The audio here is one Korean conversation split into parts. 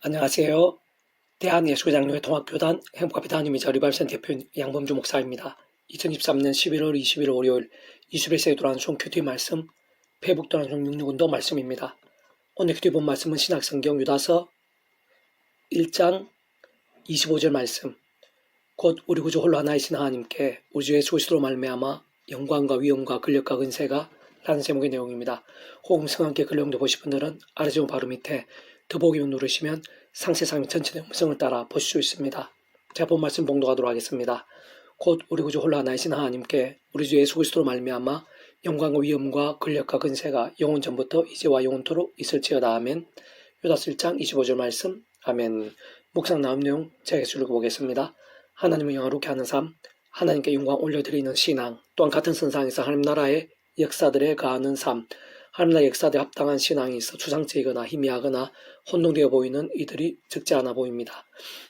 안녕하세요. 대한예수장로회 통합교단 행복합의 하나님이자 리발센 대표인 양범주 목사입니다. 2023년 11월 20일 월요일 21세기 돌아온 송 큐티 말씀 페북 돌아온 송 66운도 말씀입니다. 오늘 큐티 본 말씀은 신학성경 유다서 1장 25절 말씀 곧 우리 구주 홀로 하나이신 하나님께 우주의 소시로 말미암아 영광과 위엄과 근력과 근세가 라는 제목의 내용입니다. 호응성 함께 근력도 보실 분들은 아래 제목 바로 밑에 더보기를 누르시면 상세상 전체 음성을 따라 보실 수 있습니다. 제가 본 말씀 봉독하도록 하겠습니다. 곧 우리 구주 홀로 하나이신 하나님께 우리 주 예수 그리스도로 말미암아 영광과 위엄과 근력과 근세가 영원 전부터 이제와 영원토록 있을지어다 아멘. 유다스 1장 25절 말씀 아멘. 묵상 나온 내용 제가 읽어보겠습니다. 하나님을 영화롭게 하는 삶, 하나님께 영광 올려드리는 신앙, 또한 같은 선상에서 하나님 나라의 역사들에 가하는 삶, 하나님 나라 역사에 합당한 신앙이 있어 추상적이거나 희미하거나 혼동되어 보이는 이들이 적지 않아 보입니다.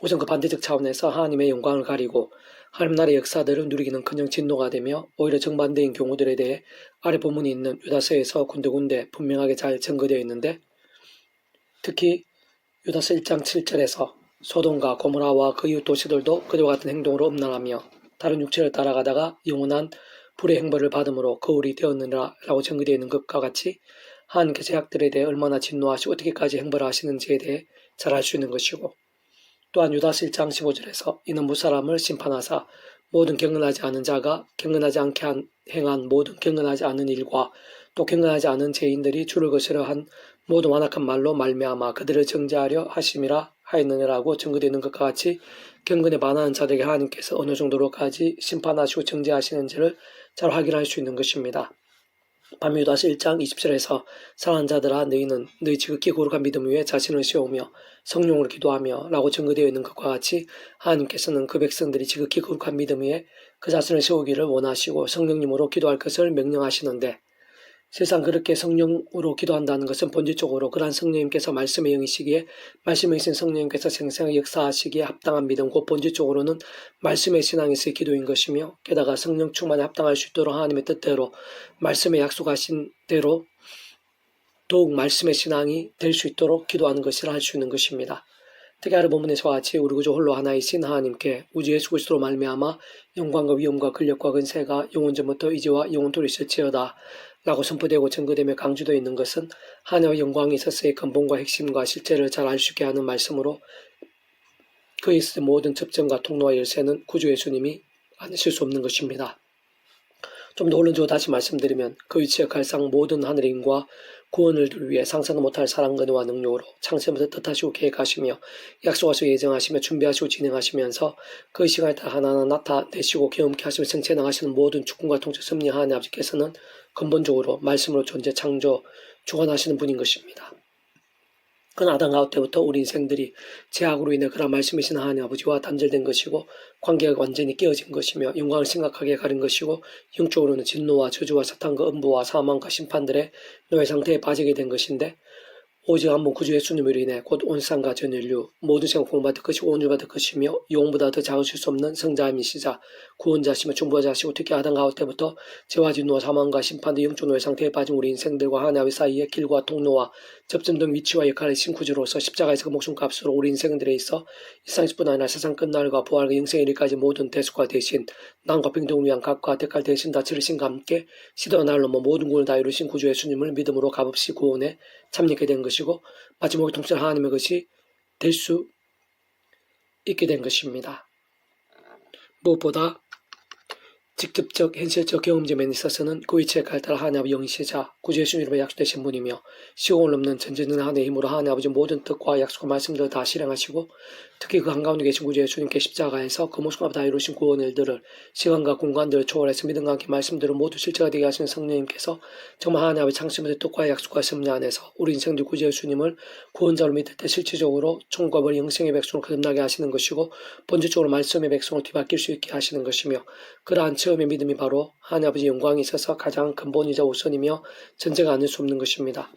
우선 그 반대적 차원에서 하나님의 영광을 가리고 하나님 나라의 역사들을 누리기는 그냥 진노가 되며 오히려 정반대인 경우들에 대해 아래 본문이 있는 유다서에서 군데군데 분명하게 잘 증거되어 있는데 특히 유다서 1장 7절에서 소돔과 고모라와 그 이웃 도시들도 그들과 같은 행동으로 음란하며 다른 육체를 따라가다가 영원한 불의 행벌을 받음으로 거울이 되었느니라 라고 증거되어 있는 것과 같이 하나님께서 제약들에 대해 얼마나 진노하시고 어떻게까지 행벌을 하시는지에 대해 잘 알 수 있는 것이고 또한 유다스 1장 15절에서 이는 무사람을 심판하사 모든 경건하지 않은 자가 경건하지 않게 한, 행한 모든 경건하지 않은 일과 또 경건하지 않은 죄인들이 주를 거스려 한 모든 완악한 말로 말미암아 그들을 정죄하려 하심이라 하였느니라고 증거되는 것과 같이 경건에 반하는 자들에게 하나님께서 어느 정도로까지 심판하시고 정죄하시는지를 잘 확인할 수 있는 것입니다. 밤유다서 1장 20절에서 사랑하는 자들아 너희는 너희 지극히 거룩한 믿음 위에 자신을 세우며 성령으로 기도하며 라고 증거되어 있는 것과 같이 하나님께서는 그 백성들이 지극히 거룩한 믿음 위에 그 자신을 세우기를 원하시고 성령님으로 기도할 것을 명령하시는데 세상 그렇게 성령으로 기도한다는 것은 본질적으로 그러한 성령님께서 말씀의 영이시기에 말씀의 신 성령님께서 생생하게 역사하시기에 합당한 믿음 곧 본질적으로는 말씀의 신앙에서의 기도인 것이며 게다가 성령 충만에 합당할 수 있도록 하나님의 뜻대로 말씀에 약속하신 대로 더욱 말씀의 신앙이 될 수 있도록 기도하는 것이라 할 수 있는 것입니다. 특히 아래 본문에서 같이 우리 구주 홀로 하나이신 하나님께 우주 예수 그리스도로 말미암아 영광과 위엄과 근력과 근세가 영원 전부터 이제와 영원토록 있을지어다 라고 선포되고 증거되며 강조되어 있는 것은 하나님의 영광이 있어서의 근본과 핵심과 실제를 잘 알 수 있게 하는 말씀으로 그에 있을 모든 접점과 통로와 열쇠는 구주 예수님이 아실 수 없는 것입니다. 좀더 혼론적으로 다시 말씀드리면 그 위치에 갈상 모든 하늘인과 구원을 위해 상상도 못할 사랑과 은혜와 능력으로 창세부터 뜻하시고 계획하시며 약속하시고 예정하시며 준비하시고 진행하시면서 그 시간에 따라 하나하나 나타내시고 경험케 하시며 생체 나가시는 모든 주권과 통치 섭리하는 아버지께서는 근본적으로 말씀으로 존재 창조 주관하시는 분인 것입니다. 그 아담 가우 때부터 우리 인생들이 죄악으로 인해 그런 말씀이신 하나님 아버지와 단절된 것이고 관계가 완전히 깨어진 것이며 영광을 심각하게 가린 것이고 영적으로는 진노와 저주와 사탄과 음부와 사망과 심판들의 노예 상태에 빠지게 된 것인데 오직 한번 구주 예수님으로 인해 곧온 세상과 전 인류 모든 생을 공받을 것이고 온유받을 것이며 영보다 더 작으실 수 없는 성자이시자 구원자시며 중보자시고 특히 아담 가우 때부터 죄와 진노와 사망과 심판의 영적 노예 상태에 빠진 우리 인생들과 하나님 사이의 길과 통로와 접점 등 위치와 역할의 신구주로서 십자가에서 그 목숨값으로 우리 인생들에 있어 일상뿐 아니라 세상 끝날과 부활과 영생의 일까지 모든 대수가 대신 남과 평등을 위한 각과 대가를 대신 다 치르신과 함께 시대와 날로 뭐 모든 구원을 다 이루신 구주 예수님을 믿음으로 값없이 구원에 참여하게 된 것 이고 마지막에 통치 하나님의 것이 될 수 있게 된 것입니다. 무엇보다 직접적 현실적 경험점에 있어서는 그 위치에 갈달 하나님 영이시자 구주 예수님으로 약속되신 분이며 시공을 넘는 전전은 하나님의 힘으로 하나님 아버지 모든 뜻과 약속과 말씀들을 다 실행하시고 특히 그 한가운데 계신 구주 예수님께 십자가에서 그 모습과 다 이루신 구원 일들을 시간과 공간들을 초월해서 믿음과 함께 말씀들을 모두 실제가 되게 하시는 성령님께서 정말 하나님 아버지 창심의 뜻과 약속과 섭리 안에서 우리 인생들 구주 예수님을 구원자로 믿을 때 실질적으로 총과 벌 영생의 백성을 거듭나게 하시는 것이고 본질적으로 말씀의 백성을 뒤바뀔 수 있게 하시는 것이며 그러한 처음의 믿음이 바로 하나님 아버지 영광이 있어서 가장 근본이자 우선이며 전제가 아닐 수 없는 것입니다.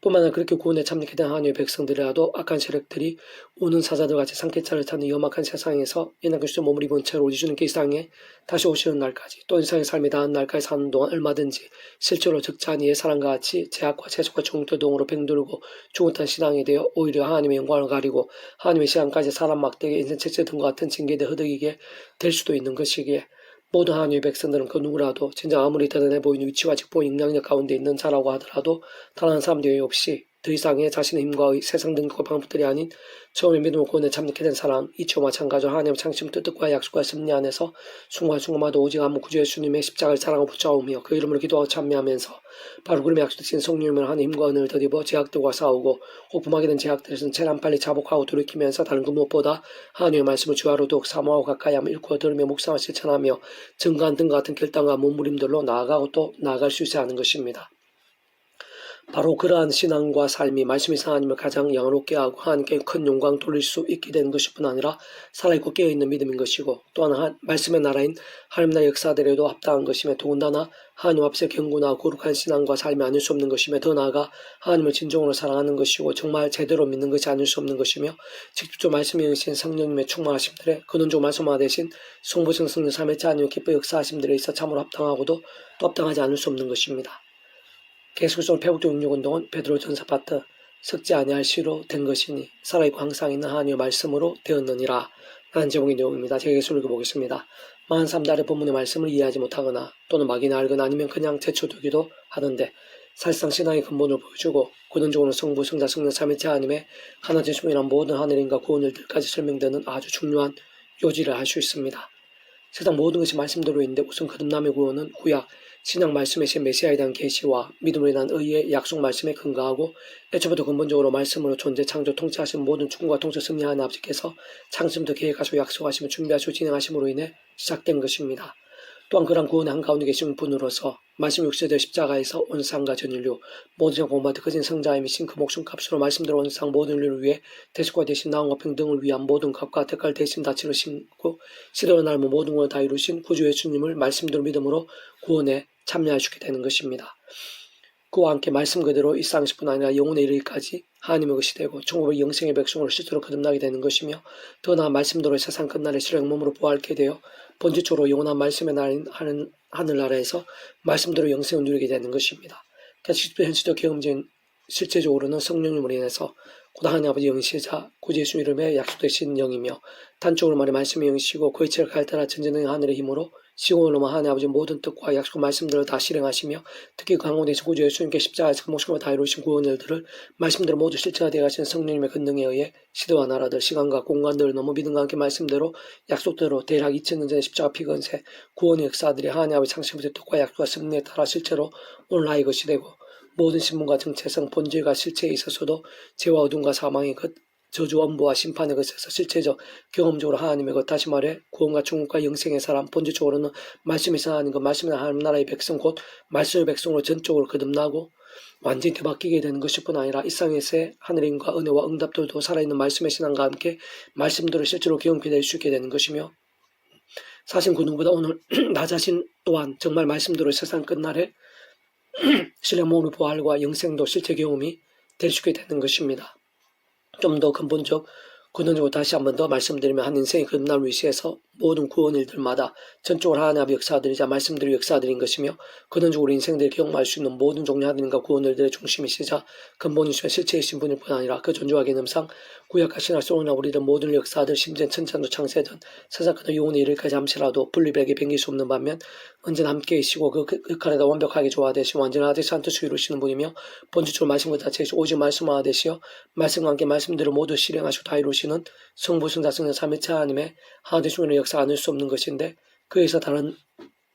뿐만 아니라 그렇게 구원에 참여하게 된 하나님의 백성들이라도 악한 세력들이 오는 사자들 같이 상쾌차를 타는 염악한 세상에서 옛날 그리스도 몸을 입은 채로 우리 주님께 이 세상에 다시 오시는 날까지 또 인생의 삶이 닿은 날까지 사는 동안 얼마든지 실제로 적잖이의 사랑과 같이 제약과 채속과 종교동으로 뱅돌고 죽은탄 신앙이 되어 오히려 하나님의 영광을 가리고 하나님의 시간까지 사람 막대기 인생 책제 등과 같은 징계대 허덕이게 될 수도 있는 것이기에 모든 하나님의 백성들은 그 누구라도 진짜 아무리 대단해 보이는 위치와 직분, 영향력 가운데 있는 자라고 하더라도 다른 사람들이 없이 더 이상의 자신의 힘과 의 세상 등과 방법들이 아닌 처음에 믿음을 구원에 참여하게 된 사람 이치와 마찬가지로 하나님 창심 뜻과 약속과 섭리 안에서 순간순간마다 오직 아무 구주 예수님의 십자가를 사랑하고 붙잡으며 그 이름으로 기도하고 참여하면서 바로 그름의 약속되신 성령님을 하는 힘과 은혜를 더입어 제약들과 싸우고 호품하게 된 제약들에서는 최대한 빨리 자복하고 돌이키면서 다른 그 무엇보다 하나님의 말씀을 주하로 더욱 사모하고 가까이 하며 읽고 들으며 묵상을 실천하며 증거한 등과 같은 결단과 몸부림들로 나아가고 또 나아갈 수 있어야 하는 것입니다. 바로 그러한 신앙과 삶이 말씀이 하나님을 가장 영원롭게 하고 하나님께 큰 영광 돌릴 수 있게 되는 것일 뿐 아니라 살아있고 깨어있는 믿음인 것이고 또한 한 말씀의 나라인 하나님 나라의 역사들에도 합당한 것이며 더군다나 하나님 앞에서 경고나 거룩한 신앙과 삶이 아닐 수 없는 것이며 더 나아가 하나님을 진정으로 사랑하는 것이고 정말 제대로 믿는 것이 아닐 수 없는 것이며 직접 말씀에 의신 성령님의 충만하심들에 근원적 말씀화 대신 송보성 성령 삶의 자녀 기뻐 역사하심들에 있어 참으로 합당하고도 또 합당하지 않을 수 없는 것입니다. 계속적으로 배북도 육육운동은 베드로 전사 파트 석지 아니할 시로 된 것이니 살아있고 항상 있는 하나님의 말씀으로 되었느니라 라는 제목의 내용입니다. 제가 계속 읽어보겠습니다. 사람들의 본문의 말씀을 이해하지 못하거나 또는 막이나 알거나 아니면 그냥 제쳐두기도 하던데 사실상 신앙의 근본을 보여주고 근원적으로 성부, 성자, 성령, 삼위체 하나님의 하나 되심이란 모든 하늘인과 구원일들까지 설명되는 아주 중요한 요지를 알 수 있습니다. 세상 모든 것이 말씀대로인데 우선 거듭남의 구원은 구약 신약 말씀의 신 메시아에 대한 계시와 믿음으로 인한 의의 약속 말씀에 근거하고 애초부터 근본적으로 말씀으로 존재 창조 통치하신 모든 축구와 통치 승리하는 아버지께서 창심부터 계획하시고 약속하시며 준비하시고 진행하심으로 인해 시작된 것입니다. 또한 그런 구원의 한가운데 계신 분으로서 말씀 육세대 십자가에서 온 세상과 전 인류 모든 생 공부한테 커진 성자의 미신 그 목숨 값으로 말씀대로 온 세상 모든 인류를 위해 대속과 대신 나음과 평등을 위한 모든 값과 대가를 대신 다 치르시고 시대로 날모 모든 것을 다 이루신 구주 예수님을 말씀대로 믿음으로 구원에 참여하시게 되는 것입니다. 그와 함께 말씀 그대로 이 쌍식뿐 아니라 영혼에 이르기까지 하나님의 것이 되고 천국의 영생의 백성으로 실제로 거듭나게 되는 것이며 더 나아 말씀대로 세상 끝날에 실행 몸으로 부활케 되어 본질적으로 영원한 말씀의 날 하는 하늘나라에서 말씀대로 영생을 누리게 되는 것입니다. 그러니까 현실적 경험적인 실제적으로는 성령님으로 인해서 곧 하나님 아버지 영시자 구주 예수 이름에 약속되신 영이며 단적으로 말해 말씀의 영이시고 그의 체를 갈대라 전전의 하늘의 힘으로 시공으로만 하나님 아버지 모든 뜻과 약속 말씀들을 다 실행하시며 특히 강원에서 구주 예수님께 십자가에서 그 목숨을 다 이루신 구원 일들을 말씀대로 모두 실체가 되어가신 성령님의 권능에 의해 시대와 나라들 시간과 공간들을 너무 믿음과 함께 말씀대로 약속대로 대략 2000년 전에 십자가 피건세 구원의 역사들이 하나님 아버지 창시부터 뜻과 약속과 승리에 따라 실제로 오늘날 이것이 되고 모든 신분과 정체성, 본질과 실체에 있어서도 죄와 어둠과 사망의 것, 저주 원부와 심판의 것에서 실체적 경험적으로 하나님의 것 다시 말해 구원과 중국과 영생의 사람 본질적으로는 말씀에서 하는 것 말씀의 하나님 나라의 백성 곧 말씀의 백성으로 전적으로 거듭나고 완전히 되바뀌게 되는 것일 뿐 아니라 일상에서의 하늘인과 은혜와 응답들도 살아있는 말씀의 신앙과 함께 말씀들을 실제로 경험케 될 수 있게 되는 것이며 사실 그 누구보다 오늘 나 자신 또한 정말 말씀대로 세상 끝날에 신령 몸의 부활과 영생도 실제 경험이 될 수 있게 되는 것입니다. 좀 더 근본적 근원적으로 다시 한 번 더 말씀드리면 한 인생의 끝날 위시에서 모든 구원 일들마다 전적으로 하나님의 역사들이자 말씀들의 역사들인 것이며 근원적으로 인생들이 경험할 수 있는 모든 종류 하나님과 구원 일들의 중심이시자 근본이시며 실체이신 분일 뿐 아니라 그 존재와 개념상 구약과 신학 속으나 우리들 모든 역사들 심지어 천찬도 창세든 세상과 영혼의 일을까지 함시라도 분리백에 변길 수 없는 반면 언제나 함께 계시고 그 극한에다 완벽하게 조화되시고 완전한 아들 산뜻을 이루시는 분이며 본질적으로 말씀과 자체이시 오직 말씀화 되시어 말씀과 함께 말씀들을 모두 실행하시고 다 이루시는 성부 성자 성령 삼위체 하나님의 하나 되시는 역사 아닐 수 없는 것인데 그에서 다른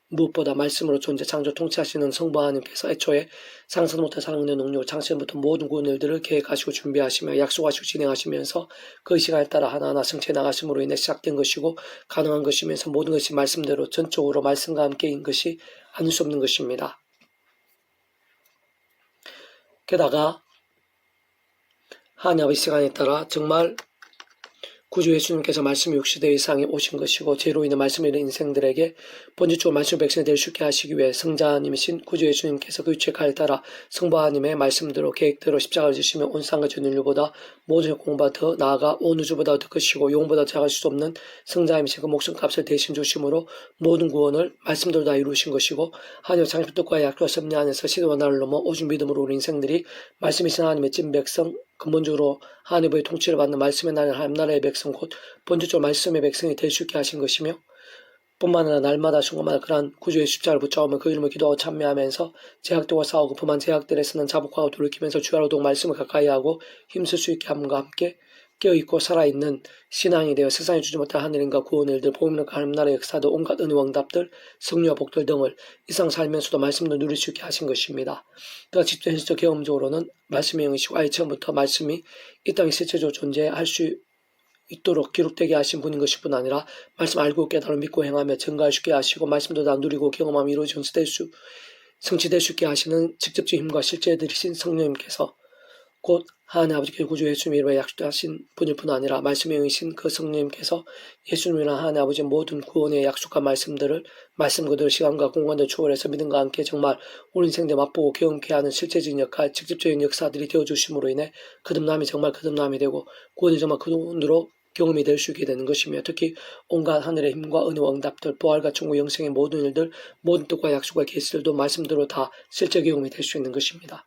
무엇보다 말씀으로 존재 창조 통치하시는 성부 하나님께서 애초에 상상 못한 사랑의 능력을 창세부터 모든 구원 일들을 계획하시고 준비하시며 약속하시고 진행하시면서 그 시간에 따라 하나하나 성취해 나가심으로 인해 시작된 것이고 가능한 것이면서 모든 것이 말씀대로 전적으로 말씀과 함께인 것이 아닐 수 없는 것입니다. 게다가 아버지 시간에 따라 정말 구주 예수님께서 말씀이 60대 이상이 오신 것이고 죄로 인해 말씀을 잃은 인생들에게 본질적으로 말씀 백성이 될 수 있게 하시기 위해 성자님이신 구주 예수님께서 그 가를 따라 성부 하나님의 말씀대로 계획대로 십자가를 지시며 온 상과 전 인류보다 모든 공보다 더 나아가 온 우주보다 더 크시고 영보다 작을 수 없는 성자님이신 그 목숨값을 대신 주심으로 모든 구원을 말씀대로 다 이루신 것이고 하나님의 창조 뜻과 약속과 섭리 안에서 시대와 나를 넘어 오직 믿음으로 우리 인생들이 말씀이신 하나님의 찐 백성 근본적으로 하나님의 통치를 받는 말씀의 나라는 하나님 나라의 백성 곧 본질적으로 말씀의 백성이 될 수 있게 하신 것이며 뿐만 아니라 날마다 순간마다 그러한 구주의 십자를 붙잡으며 그 이름을 기도하고 참여하면서 제약들과 싸우고 범한 제약들에서는 자복하고 돌이키면서 주야로동 말씀을 가까이 하고 힘쓸 수 있게 함과 함께 깨어있고 살아있는 신앙이 되어 세상에 주지 못할 하늘인가 구원의 일들 복음과 하나님 나라의 역사도 온갖 은혜 왕답들 성료와 복들 등을 이상 살면서도 말씀도 누릴 수 있게 하신 것입니다. 그가 직접 현실적 경험적으로는 말씀의 영이시고 아예 처음부터 말씀이 이 땅에 실체적으로 존재할 수 있도록 기록되게 하신 분인 것일 뿐 아니라 말씀 알고 깨달아 믿고 행하며 있게 하시고 말씀도 다 누리고 경험하며 이루어 전수될 수 성취될 수 있게 하시는 직접적인 힘과 실제 들이신 성령님께서 곧 하나님 아버지께 구주 예수님 이름에 약속하신 분일 뿐 아니라 말씀의 영이신 그 성령님께서 예수님이나 하나님 아버지 모든 구원의 약속한 말씀들을 말씀 그대로 시간과 공간을 초월해서 믿음과 함께 정말 온 인생대 맛보고 경험케 하는 실제적인 역할, 직접적인 역사들이 되어주심으로 인해 거듭남이 정말 거듭남이 되고 구원이 정말 그 돈으로 경험이 될 수 있게 되는 것이며 특히 온갖 하늘의 힘과 은혜와 응답들, 부활과 천국 영생의 모든 일들, 모든 뜻과 약속과 계시들도 말씀대로 다 실제 경험이 될 수 있는 것입니다.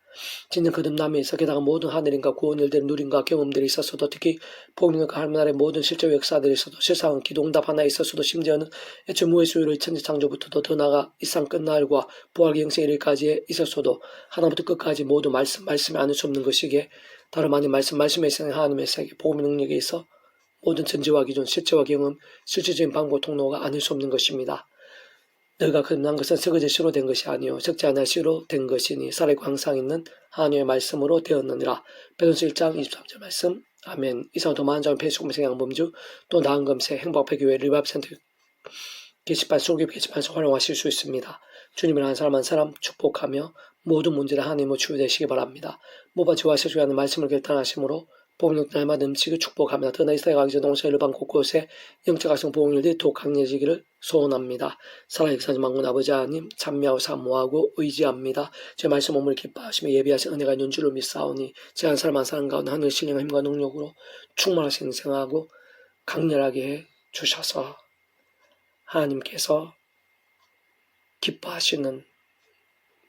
진정 거듭남에 있어 게다가 모든 하늘인과 구원 일들, 누림과 경험들이 있었어도 특히 복음과 하나님의 모든 실제 역사들이 있어도 세상은 기도응답 하나 있었어도 심지어는 애초 무의수로 천지 창조부터도 더 나아가 이상 끝날과 부활 영생 일까지 있었어도 하나부터 끝까지 모두 말씀, 말씀이 아닐 수 없는 것이기에 다름 아닌 말씀, 말씀의 세상 하나님의 세계, 복음의 능력에 있어 모든 전제와 기존, 실제와 경험, 실질적인 방법 통로가 아닐 수 없는 것입니다. 너희가 거듭난 것은 서거제 시로 된 것이 아니요 적지 않아 시로 된 것이니 살아있고 항상 있는 하나님의 말씀으로 되었느니라. 베드로서 1장 23절 말씀 아멘. 이상 도마한 점 페이스공생 양범주 또 나은 검색 행복회 교회 리바브센터 게시판 소규 게시판에서 활용하실 수 있습니다. 주님을 한 사람 한 사람 축복하며 모든 문제를 하나님으로 치유되시기 바랍니다. 모바 지와시주에 하는 말씀을 결단하심으로 보험력 날마다 음식을 축복합니다. 더나 이스라엘 전 동시에 일반 곳곳에 영적 활성 보험률이 더욱 강해지기를 소원합니다. 살아역사지 망군 아버지 하나님 참여하고 사모하고 의지합니다. 제 말씀 몸을 기뻐하시며 예비하신 은혜가 있는 줄로 믿사오니 제 한 사람 한 사람 가운데 하늘 신령의 힘과 능력으로 충만하신 인생하고 강렬하게 해 주셔서 하나님께서 기뻐하시는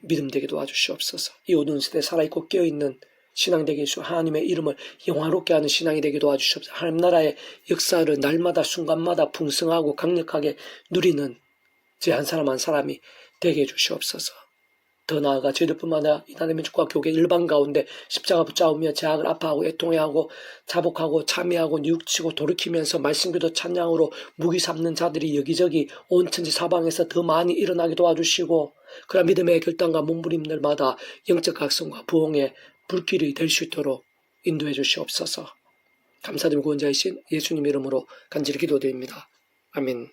믿음 되게 도와주시옵소서. 이 어두운 시대에 살아있고 깨어있는 신앙 되게 해주 하나님의 이름을 영화롭게 하는 신앙이 되게 도와주시옵소서. 하나님 나라의 역사를 날마다 순간마다 풍성하고 강력하게 누리는 제 한 사람 한 사람이 되게 해주시옵소서. 더 나아가 저희들뿐만 아니라 이나라 민족과 교계 일반 가운데 십자가 붙잡으며 제약을 아파하고 애통해하고 자복하고 참여하고 뉘우치고 돌이키면서 말씀기도 찬양으로 무기 삼는 자들이 여기저기 온 천지 사방에서 더 많이 일어나게 도와주시고 그런 믿음의 결단과 몸부림들마다 영적 각성과 부흥의 불길이 될 수 있도록 인도해 주시옵소서. 감사드리고 구원자이신 예수님 이름으로 간절히 기도드립니다. 아멘.